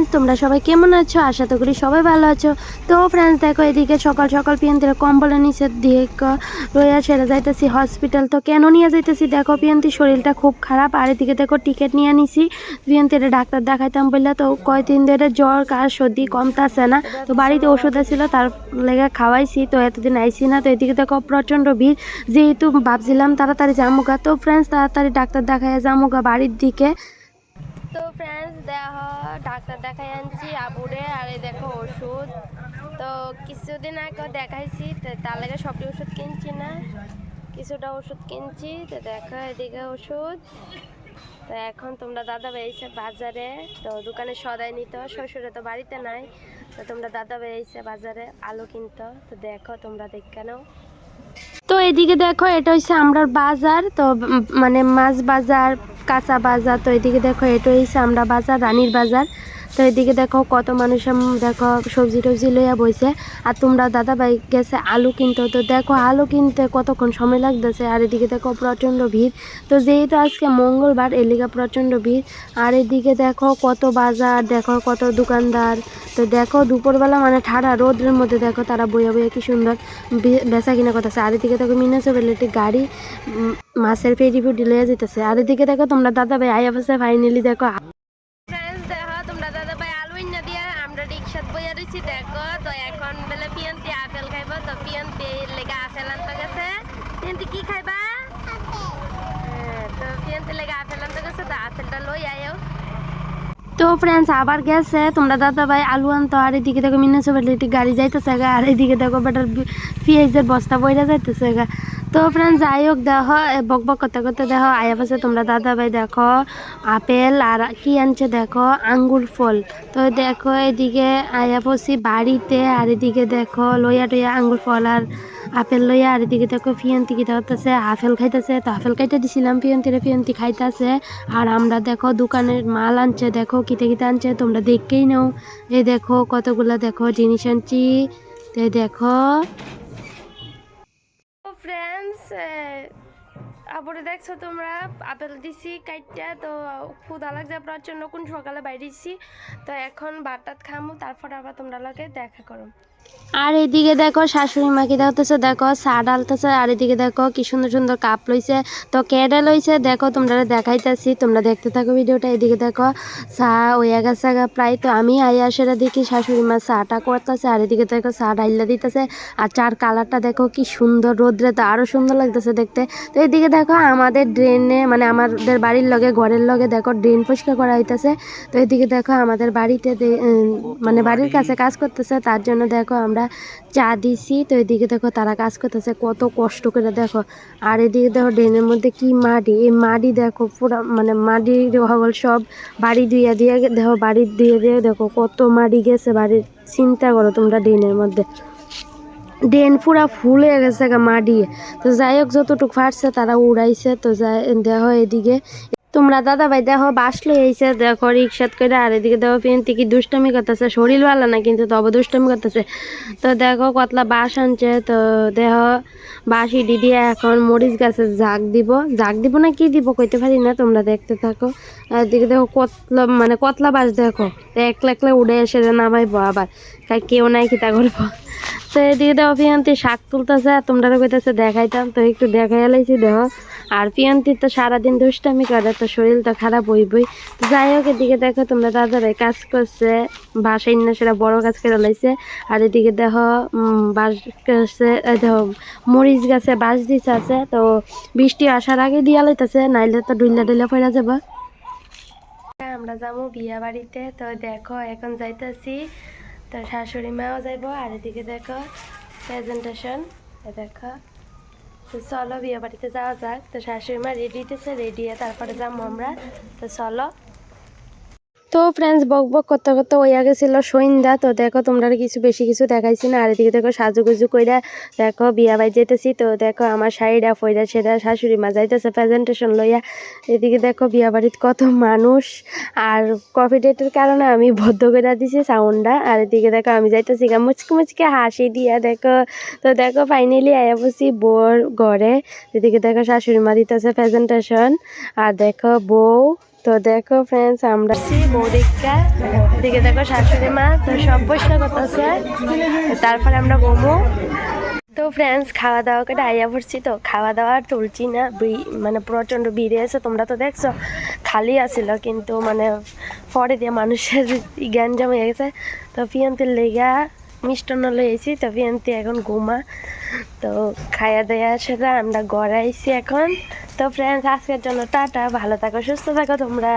Friends তোমরা সবাই কেমন আছো? আশা তো করি সবাই ভালো আছো। তো ফ্রেন্ডস দেখো এদিকে সকাল সকাল পিয়ন্তির কম্বলে নিচে দিয়ে রইয়া সেরে যাইতেছি হসপিটাল তো কেন নিয়ে যাইতেছি? দেখো পিয়ন্তির শরীরটা খুব খারাপ। আর এদিকে দেখো টিকিট নিয়ে নিছি পিয়ন্তির ডাক্তার দেখাইতাম বললে, তো কয়দিন ধরে জ্বর কার সর্দি কমতাছে না। তো বাড়িতে ওষুধ ছিল তার লেগে খাওয়াইছি। তো এতদিন আইসি না। তো এদিকে দেখো প্রচণ্ড ভিড়। যেহেতু ভাবছিলাম তাড়াতাড়ি জামুগা তো ফ্রেন্ডস তাড়াতাড়ি ডাক্তার দেখায় জামুগা বাড়ির দিকে। তো ফ্রেন্ডস দেখো ডাক্তার দেখাই আনছি, আবুরে, আর এই দেখো ওষুধ। তো কিছুদিন আগে দেখাইছি তার লাগে সবটি ওষুধ কিনছি না। কিছুটা ওষুধ কিনছি, তো দেখো এদিকে ওষুধ। তো এখন তোমরা দাদা বেরিয়েছে বাজারে, তো দোকানে সদাই নিত, শ্বশুরে তো বাড়িতে নাই। তো তোমরা দাদা বেরিয়েছে বাজারে আলু কিনতো, তো দেখো তোমরা দেখে নাও। তো এদিকে দেখো, এটা হচ্ছে আমরার বাজার। তো মানে মাছ বাজার, কাঁচা বাজার, তো এদিকে দেখো, এটা হচ্ছে আমরা বাজার, রানীর বাজার। তো এদিকে দেখো, কত মানুষ দেখো, সবজি টবজি লইয়া বইছে। আর তোমরা দাদা ভাই গেছে আলু কিনতে। তো দেখো, আলু কিনতে কতক্ষণ সময় লাগতেছে। আর এদিকে দেখো, প্রচণ্ড ভিড়। তো যেহেতু আজকে মঙ্গলবার এলিকা প্রচণ্ড ভিড়। আর এদিকে দেখো, কত বাজার, দেখো, কত দোকানদার। তো দেখো দুপুরবেলা মানে ঠাড়া রোদের মধ্যে দেখো তারা বইয়া বইয়া কি সুন্দর বেচা কিনা করতেছে। আর এদিকে দেখো মিউনিসিপ্যালিটি গাড়ি উম, মাছের ফেরি ফুটি লইয়া যেতেছে আর এদিকে দেখো তোমরা দাদা ভাই আইয়া বসে ফাইনালি দেখো দেখো তোমরা দাদা ভাই আলু ইন্না দিয়া আমরা রিক্সাত বইয়া রইছি। দেখো তো এখন বেলে পিয়ন্তি আপেল খাইবো তো পিয়ন্তি লেগে আপেল আনতে গেছে। পিয়ন্তি কি খাইবা? হ্যাঁ, তো পিয়ন্তি লেগে আপেল আনতে গেছে তো আপেলটা লই আয়ো। তো ফ্রেন্ডস আবার গেছে। তোমরা দাদা ভাই, আলু আনতো, আর এদিকে দেখো মিউনিসিপ্যালিটি গাড়ি যাইতেছে আর এদিকে দেখো বেটার পেঁয়াজের বস্তা বইরা যাইতেছে গা। তো ফ্রেন্ডস যাই হোক, দেখো বক বক করতে করতে দেখো, আয়া পাশে তোমরা দাদা ভাই দেখো, আপেল আর কি আনছে দেখো, আঙ্গুর ফল। তো দেখো, এদিকে আয়া পড়ছি বাড়িতে আর এদিকে দেখো, লইয়া টইয়া আঙ্গুর ফল আর আপেল লইয়া আর এদিকে দেখো, ফিয়ন্তি কিটা হতেছে আপেল খাইতেছে। তো আপেল খাইতে দিছিলাম, ফিয়ন্তিরে ফিয়ন্তি খাইতেছে। আর আমরা দেখো, দোকানের মাল আনছে, দেখো, কিতে কিতে আনছে, তোমরা দেখকেই নাও। এই দেখো, কতগুলা দেখো, জিনিস আনছি। তো দেখো আবরে দেখছ তোমরা, আপেল দিছি কাইটা তো ক্ষুদা লাগছে প্রচণ্ড কোন সকালে বাইরে বাইরেছি তো এখন বাটাত খামু, তারপর আবার তোমরা লোকে দেখা করো। আর এদিকে দেখো শাশুড়ি মাকে দেখতেছে, দেখো চা ডালতেছে, আর এদিকে দেখো কি সুন্দর সুন্দর কাপ লইছে। তো কেডা লইছে? দেখো তোমরা দেখাইতেছি, তোমরা দেখতে থাকো ভিডিওটা। এদিকে দেখো চা হইয়া গেছে গা প্রায়। তো আমি আইয়া সেটা দেখি শাশুড়ি মা চাটা করতেছে, আর এদিকে দেখো চা ডাইলা দিতেছে। আর চার কালারটা দেখো কি সুন্দর রোদ্রে, তো আরও সুন্দর লাগতেছে দেখতে। তো এদিকে দেখো আমাদের ড্রেনে মানে আমাদের বাড়ির লগে, ঘরের লগে দেখো ড্রেন পরিষ্কার করা হইতেছে। তো এদিকে দেখো আমাদের বাড়িতে মানে বাড়ির কাছে কাজ করতেছে, তার জন্য দেখো আমরা চা দিছি, তো এদিকে দেখো তারা কাজ করতেছে, কত কষ্ট করে দেখো। আর এদিকে দেখো ড্রেনের মধ্যে কি মাটি, এই মাটি দেখো পুরো মানে মাটির হগল সব বাড়ি ধুইয়া দিয়ে দেখো বাড়ি দিয়ে দিয়ে দেখো কত মাটি গেছে, বাড়ির চিন্তা করো তোমরা ড্রেনের মধ্যে। ড্রেন পুরা ফুল হয়ে গেছে গা মাটি। তো যাই হোক, যতটুকু ফাটছে তারা উড়াইছে, তো যাই, দেখো এদিকে তোমরা দাদা ভাই দেখো, বাস লই আইছে দেখো রিক্সাত করে আর এদিকে দেখো পেন্টি কি দুষ্টামি করতেছে শরীর ভালো না কিন্তু তবে দুষ্টামি করতেছে। তো দেখো কতলা বাস আনছে, তো দেখো বাঁশি দিয়ে এখন মরিচ গাছে জাগ দিব। জাগ দিব না কি দিব কইতে পারি না, তোমরা দেখতে থাকো। আর এদিকে দেখো কতলা মানে কতলা বাস দেখো, একলা একলা উড়ে এসে নামাইবো আবার। কেউ নাই কি তা করব? তো এদিকে দেখো পিয়ন্তি শাক তুলতেছে তোমরা কইতেছে দেখাইতাম, তো একটু দেখাই লাইছি, দেখো। আর পিয়ন্তি তো সারাদিন দুষ্টামি করে, তো শরীর তো খারাপ হইবই। তো যাই হোক, এদিকে দেখো তোমরা দাদারাই কাজ করছে, বাসায় না সেটা বড় কাজ করে লাইছে। আর এদিকে দেখো বাঁশ দেখো, মরিচ গাছে বাঁশ দিছে আছে, তো বৃষ্টি আসার আগে দিয়া লাইতেছে, নাইলে তো ডুইলা ডুইলা পড়া যাবে। আমরা যাব বিয়া বাড়িতে, তো দেখো, এখন যাইতেছি। তো শাশুড়ি মাও যাইবো, আর এদিকে দেখো প্রেজেন্টেশন দেখো। তো চলো বিয়ে বাড়িতে যাওয়া যাক। তো শাশুড়ি মা রেডি হইতেছে রেডি তারপরে যাব আমরা। তো চলো। তো ফ্রেন্ডস বক বক করতে করতে ওই আগে ছিল সন্ধ্যা। তো দেখো তোমরা কিছু বেশি কিছু দেখাইছি না। আর এদিকে দেখো সাজুগুজু কইরা দেখো বিয়া বাই যেতেছি তো দেখো আমার শাড়িটা ফইরা সেটা শাশুড়ি মা যাইতেছে প্রেজেন্টেশন লইয়া। এদিকে দেখো বিয়া বাড়িতে কত মানুষ। আর কফি ডেটের কারণে আমি বদ্ধ করে দিছি সাউন্ডটা আর এদিকে দেখো আমি যাইতেছি গা মুচকে মুচকে হাসি দিয়া দেখো। তো দেখো ফাইনালি আয়া বসি বোর ঘরে। এদিকে দেখো শাশুড়ি মা দিতেছে প্রেজেন্টেশন আর দেখো বউ তো দেখো ফ্রেন্ডস আমরা বৌদিকা। দিকে দেখো শাশুড়ি মা, তো সব পরিষ্কার করতেছে। তারপরে আমরা ঘুমো তো ফ্রেন্ডস খাওয়া দাওয়া করে আইয়া পড়ছি তো। খাওয়া দাওয়া আর তুলছি না। মানে প্রচণ্ড ভিড়ে আছে, তোমরা তো দেখছ। খালি আছিল, কিন্তু মানে পরে দিয়ে মানুষের গ্যাঞ্জাম হয়ে গেছে। তো পিয়ন্তির লেগা মিষ্টান্ন লইছি তবে পিয়ন্তি এখন ঘুমা। তো খাইয়া দেয়া সেটা আমরা গড়াইছি এখন। তো ফ্রেন্ডস আজকের জন্য টাটা, ভালো থাকো, সুস্থ থাকো তোমরা।